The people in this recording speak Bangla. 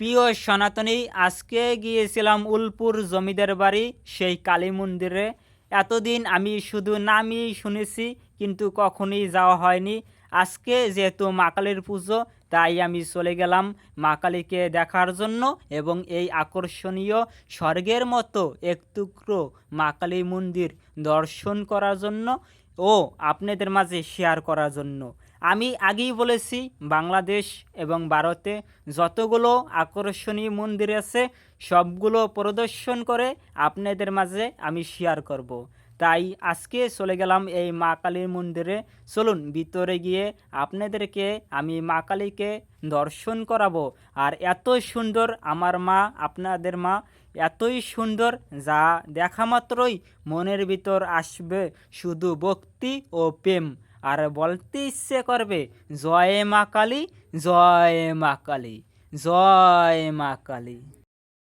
প্রিয় সনাতনী, আজকে গিয়েছিলাম উলপুর জমিদার বাড়ি, সেই কালী মন্দিরে। এতদিন আমি শুধু নামই শুনেছি, কিন্তু কখনোই যাওয়া হয়নি। আজকে যেহেতু মা কালীর পুজো, তাই আমি চলে গেলাম মা কালীকে দেখার জন্য এবং এই আকর্ষণীয় স্বর্গের মতো এক টুকরো মা কালী মন্দির দর্শন করার জন্য ও আপনাদের মাঝে শেয়ার করার জন্য। আমি আগেই বলেছি, বাংলাদেশ এবং ভারতে যতগুলো আকর্ষণীয় মন্দির আছে, সবগুলো প্রদর্শন করে আপনাদের মাঝে আমি শেয়ার করব। তাই আজকে চলে গেলাম এই মা কালীর মন্দিরে। চলুন, ভিতরে গিয়ে আপনাদেরকে আমি মা কালীকে দর্শন করাবো। আর এত সুন্দর আমার মা, আপনাদের মা, এতই সুন্দর যা দেখা মাত্রই মনের ভিতর আসবে। শুধু ভক্তি ও প্রেম। আর বলতে ইচ্ছে করবে জয় মা কালী জয় মা কালী জয় মা কালী।